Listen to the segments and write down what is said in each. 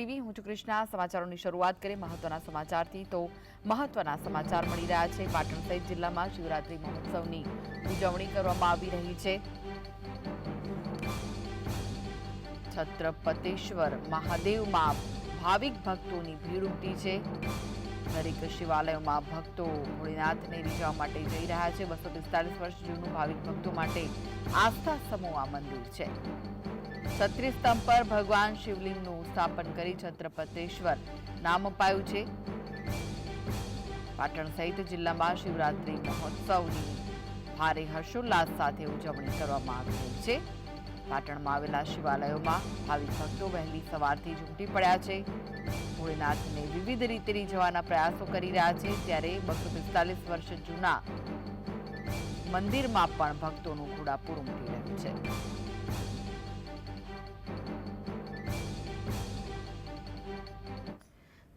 TV હું છું કૃષ્ણા. સમાચારોની શરૂઆત કરીએ મહત્વના સમાચારથી તો મહત્વના સમાચાર મળી રહ્યા છે. પાટણ સહિત જિલ્લામાં શિવરાત્રી મહોત્સવની ઉજવણી કરવામાં આવી રહી છે. છત્રપતેશ્વર મહાદેવમાં ભાવિક ભક્તોની ભીડ ઉમટી છે. દરેક શિવાલયોમાં ભક્તો ભોળેનાથને રીઝવવા માટે જઈ રહ્યા છે. બસો પિસ્તાલીસ વર્ષ જૂનું ભાવિક ભક્તો માટે આસ્થા સમૂહ આ મંદિર છે. છત્રીસ સ્તંભ પર ભગવાન શિવલિંગનું સ્થાપન કરી છત્રપતેશ્વર. નામ અપાયું છે. પાટણ સહિત જિલ્લામાં શિવરાત્રી મહોત્સવની ભારે હર્ષોલ્લાસ સાથે ઉજવણી કરવામાં આવી રહી છે. પાટણમાં આવેલા શિવાલયોમાં ભાવિક ભક્તો વહેલી સવારથી ઉમટી પડ્યા છે. ભોળેનાથને વિવિધ રીતે રીઝવાના પ્રયાસો કરી રહ્યા છે. ત્યારે બસો પિસ્તાલીસ વર્ષ જૂના મંદિરમાં પણ ભક્તોનું ઘોડાપૂર ઉમટી રહ્યું છે.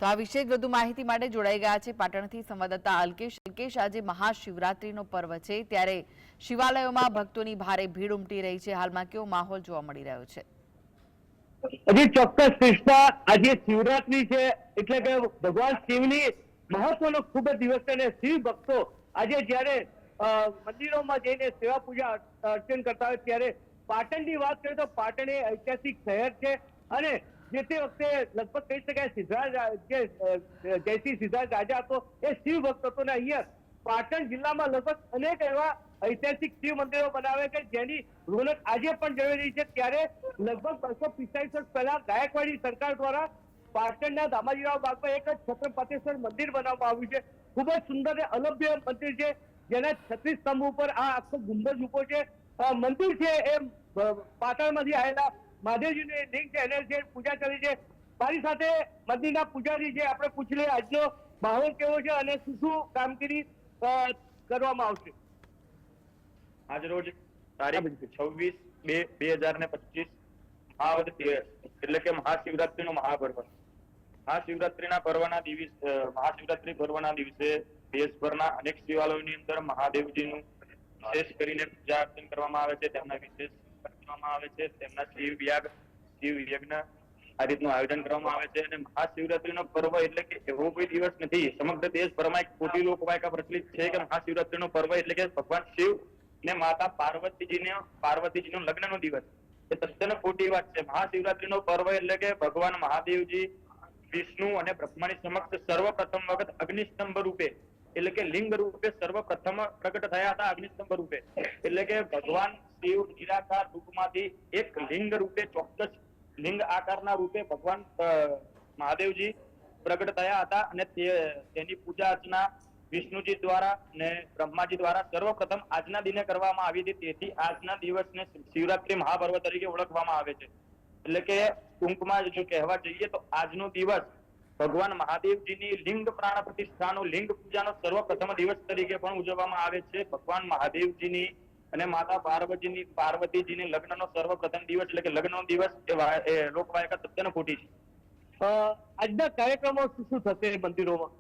તો આ વિશે વધુ માહિતી માટે જોડાઈ ગયા છે પાટણથી સંવાદદાતા અલ્કેશ. અલ્કેશ, આજે મહાશિવરાત્રીનો પર્વ છે. ત્યારે શિવાલયોમાં ભક્તોની ભારે ભીડ ઉમટી રહી છે. હાલમાં કેવો માહોલ જોવા મળી રહ્યો છે? હજી ચોક્કસ કૃષ્ણા, આજે શિવરાત્રી છે એટલે કે ભગવાન શિવની મહત્વનો ખૂબ જ દિવસ છે અને શિવ ભક્તો આજે જ્યારે મંદિરોમાં જઈને સેવા પૂજા અર્ચન કરતા હોય ત્યારે પાટણની વાત કરીએ તો પાટણ એ ઐતિહાસિક શહેર છે અને જે તે વખતે લગભગ કહી શકાય સિદ્ધરાજ જે જયસિંહ સિદ્ધરાજ રાજા હતો, એ શિવ ભક્ત હતો ને અહીંયા. પાટણ જિલ્લામાં લગભગ અનેક એવા ઐતિહાસિક શિવ મંદિરો બનાવે કે જેની રોનક આજે પણ જવી રહી છે. ત્યારે લગભગ બસો પિસ્તાલીસ વર્ષ પહેલા ગાયકવાડી સરકાર દ્વારા પાટણના દામાજીરાવ બાગમાં એક જ છત્રપતેશ્વર મંદિર બનાવવામાં આવ્યું છે. ખૂબ જ સુંદર અને અલભ્ય મંદિર છે, જેના છત્રીસ સ્તંભ ઉપર આ આખો ગુંબજ ઊભો છે. મંદિર છે એ પાટણમાંથી આવેલા મહાદેવજીની ચેનલ છે પૂજા કરી છે. મારી સાથે મંદિરના પૂજારી છે. આપણે પૂછી લઈએ આજનો માહોલ કેવો છે અને શું શું કામગીરી કરવામાં આવશે. આજરોજ તારીખ છવ્વીસ બે બે હજાર ને પચીસ એટલે કે મહાશિવરાત્રી નું મહાપર્વ. મહાશિવરાત્રીના પર્વના દિવસ મહાશિવરાત્રી પર્વના દિવસે દેશભરના અનેક શિવાલયોની અંદર મહાદેવજીનું વિશેષ કરીને પૂજા અર્ચન કરવામાં આવે છે. તેમના વિશેષ કરવામાં આવે છે. તેમના શિવ યાગ, શિવ યજ્ઞ આ રીતનું આયોજન કરવામાં આવે છે. અને મહાશિવરાત્રીનો પર્વ એટલે કે એવો કોઈ દિવસ નથી. સમગ્ર દેશભરમાં એક ખોટી લોકવાયકા પ્રચલિત છે કે મહાશિવરાત્રીનો પર્વ એટલે કે ભગવાન શિવ ને માતા પાર્વતીજીને, પાર્વતીજીનો લગ્નનો દિવસ. એ તદ્દન ખોટી વાત છે. મહાશિવરાત્રીનો પર્વ એટલે કે ભગવાન મહાદેવજી, વિષ્ણુ અને બ્રહ્માની સમક્ષ સર્વપ્રથમ વખત અગ્નિસ્તંભ રૂપે એટલે કે લિંગ રૂપે સર્વપ્રથમ પ્રગટ થયા હતા અગ્નિસ્તંભ રૂપે. એટલે કે ભગવાન શિવ નિરાકાર રૂપમાંથી એક લિંગ રૂપે ચોક્કસ લિંગ આકારના રૂપે ભગવાન મહાદેવજી પ્રગટ થયા હતા અને તેની પૂજા અર્ચના વિષ્ણુજી દ્વારા ને બ્રહ્માજી દ્વારા સર્વપ્રથમ આજના દિને કરવામાં આવી હતી. તેથી આજના દિવસને શિવરાત્રી મહાપર્વ તરીકે ઓળખવામાં આવે છે. એટલે કે ટૂંકમાં જો કહેવા જઈએ તો આજનો દિવસ ભગવાન મહાદેવજીની લિંગ પ્રાણ પ્રતિષ્ઠાનો, લિંગ પૂજાનો સર્વપ્રથમ દિવસ તરીકે પણ ઉજવવામાં આવે છે. ભગવાન મહાદેવજીની અને માતા પાર્વતીની પાર્વતીજીની લગ્નનો સર્વપ્રથમ દિવસ એટલે કે લગ્નનો દિવસ એ એ લોકવાયકા તદ્દન ખોટી છે. આજના કાર્યક્રમો શું શું થશે મંદિરોમાં?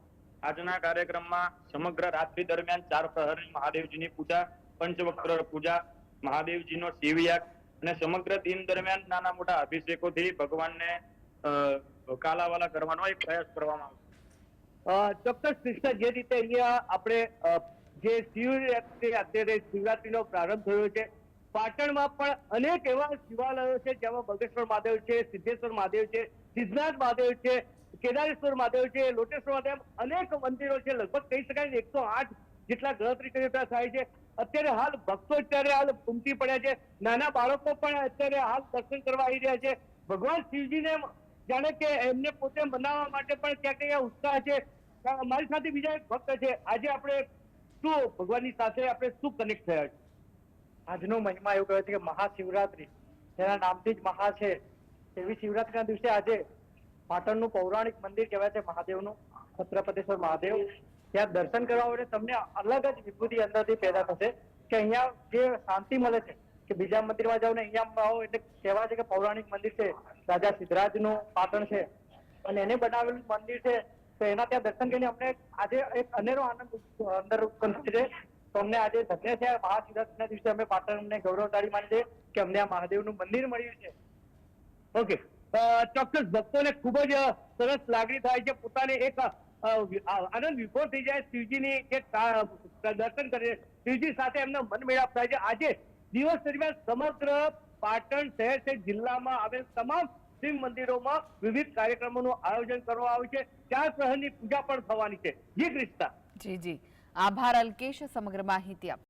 આજના કાર્યક્રમમાં સમગ્ર રાત્રિ દરમિયાન ચાર પ્રહરની મહાદેવજીની પૂજા પંચવક્ર પૂજા મહાદેવજીનો શિવયાગ અને સમગ્ર દિન દરમિયાન નાના મોટા અભિષેકોથી ભગવાનને કાલાવાલા કરવાનો એક પ્રયાસ કરવામાં આવશે. ચોક્કસ કૃષ્ણ જે રીતે અહીંયા આપણે જે શિવરાત્રી અત્યારે શિવરાત્રીનો પ્રારંભ થયો છે. પાટણમાં પણ અનેક એવા શિવાલયો છે, જેમાં બગેશ્વર મહાદેવ છે, સિદ્ધેશ્વર મહાદેવ છે, સિદ્ધનાથ મહાદેવ છે, કેદારેશ્વર મહાદેવ છે, લોટેશ્વર મહાદેવ, અનેક મંદિરો છે. લગભગ કહી શકાય એકસો આઠ જેટલા ગણતરી કરી થાય છે. અત્યારે હાલ ભક્તો અત્યારે હાલ ઉમટી પડ્યા છે. નાના બાળકો પણ અત્યારે હાલ દર્શન કરવા આવી રહ્યા છે. ભગવાન શિવજીને જાણે કે એમને પોતે મનાવવા માટે પણ ક્યાંક ક્યાં ઉત્સાહ છે. મારી સાથે બીજા એક ભક્ત છે. આજે આપણે શું ભગવાનની સાથે આપણે શું કનેક્ટ થયા છે? આજનો મહિમા એવું કહે છે કે મહાશિવરાત્રી. જેના નામથી જ મહા છે. એવી શિવરાત્રીના દિવસે આજે પાટણનું પૌરાણિક મંદિર કહેવાય છે મહાદેવનું, છત્રપતેશ્વર મહાદેવ. ત્યાં દર્શન કરવા માટે તમને અલગ જ વિભૂતિ અંદરથી પેદા થશે કે અહીંયા જે શાંતિ મળે છે, કે બીજા મંદિરમાં જાઓ ને અહીંયા આવો એટલે કહેવાય છે કે પૌરાણિક મંદિર છે. રાજા સિદ્ધરાજનું પાટણ છે. અને એને બનાવેલું મંદિર છે તો એના ત્યાં દર્શન કરીને અમને આજે એક અનેરો આનંદ અંદર ઉત્પન્ન છે. તો અમને આજે ધન્ય છે. મહાશિવરાત્રીના દિવસે અમે પાટણને ગૌરવશાળી માની છે કે અમને આ મહાદેવનું મંદિર મળ્યું છે. ઓકે. ચોક્કસ ભક્તોને ખૂબ જ સરસ લાગણી થાય છે. પોતાને એક આનંદ વિભોર થઈ જાય. શિવજીની એક દર્શન કરે. શિવજી સાથે એમનો મન મેળાપ થાય છે. આજે દિવસ દરમિયાન સમગ્ર પાટણ શહેર છે, જિલ્લામાં આવેલ તમામ શિવ મંદિરોમાં વિવિધ કાર્યક્રમોનું આયોજન કરવામાં આવ્યું છે. ચાર પ્રહરની પૂજા પણ થવાની છે. જી ક્રિસ્તા જી જી. આભાર અલ્કેશ, સમગ્ર માહિતી આપ